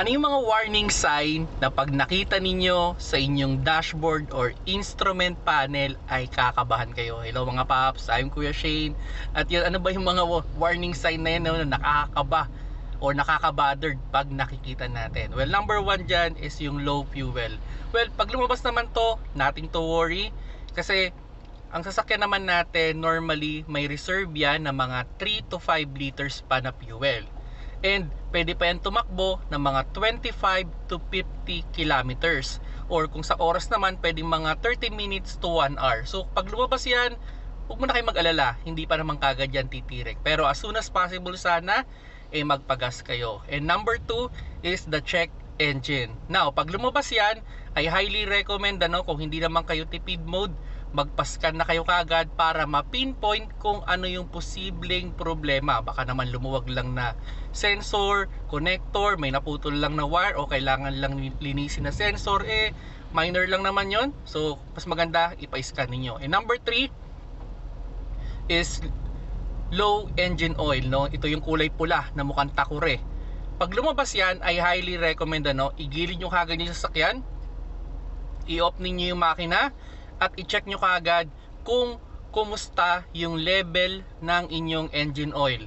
Ano yung mga warning sign na pag nakita ninyo sa inyong dashboard or instrument panel ay kakabahan kayo? Hello mga paps, I'm Kuya Shane. At yun, ano ba yung mga wa- warning sign na yun na nakakaba or nakakabothered pag nakikita natin? Well, number one dyan is yung low fuel. Well, pag lumabas naman to, nothing to worry. Kasi ang sasakyan naman natin normally may reserve yan na mga 3 to 5 liters pa na fuel. And pwede pa yan tumakbo ng mga 25 to 50 kilometers. Or kung sa oras naman, pwedeng mga 30 minutes to 1 hour. So pag lumabas yan, huwag mo na kayo mag-alala. Hindi pa naman kagad yan titirik. Pero as soon as possible sana, eh magpagas kayo. And number 2 is the check engine. Now, pag lumabas yan, I highly recommend ano, kung hindi naman kayo tipid mode, magpascan na kayo kagad para ma-pinpoint kung ano yung posibleng problema. Baka naman lumuwag lang na sensor, connector, may naputol lang na wire o kailangan lang linisin na sensor. Eh, minor lang naman yon So, mas maganda ipa-scan ninyo. And number 3 is low engine oil. No? Ito yung kulay pula na mukhang takure. Pag lumabas yan, I highly recommend ano, igilid nyo kagad yung sasakyan, i-off ninyo yung makina, at i-check nyo kaagad kung kumusta yung level ng inyong engine oil.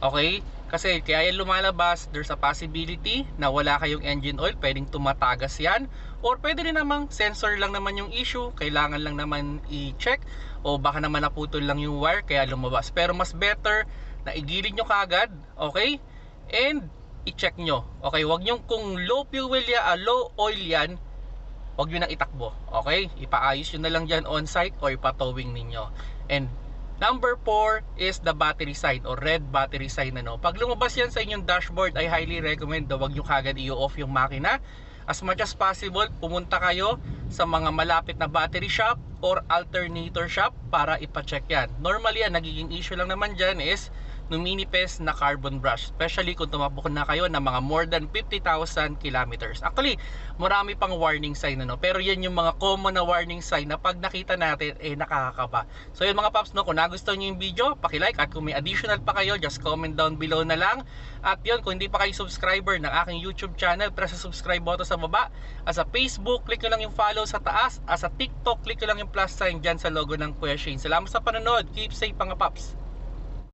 Okay? Kasi kaya yan lumalabas, there's a possibility na wala kayong engine oil, pwedeng tumatagas yan. Or pwede rin namang sensor lang naman yung issue, kailangan lang naman i-check. O baka naman naputol lang yung wire, kaya lumabas. Pero mas better na igilid nyo kaagad, okay? And i-check nyo. Okay, wag nyo kung low fuel ya, ah, low oil yan, huwag nyo nang itakbo. Okay? Ipaayos nyo na lang dyan on-site o ipatowing ninyo. And number 4 is the battery sign or red battery sign. Ano? Pag lumabas yan sa inyong dashboard, I highly recommend na huwag nyo kagad i-off yung makina. As much as possible, pumunta kayo sa mga malapit na battery shop or alternator shop para ipacheck yan. Normally, ang nagiging issue lang naman dyan is numinipes na carbon brush. Especially kung tumakbo na kayo ng mga more than 50,000 kilometers. Actually, marami pang warning sign ano. Pero yan yung mga common na warning sign na pag nakita natin, eh nakakakaba. So yun mga paps, no, kung nagustuhan nyo yung video, pakilike at kung may additional pa kayo, just comment down below na lang. At yun, kung hindi pa kayo subscriber ng aking YouTube channel, press sa subscribe button sa baba. At sa Facebook, click nyo lang yung follow sa taas. At sa TikTok, click nyo lang yung plus sign dyan sa logo ng Kuya Shane. Salamat sa panonood. Keep safe mga paps.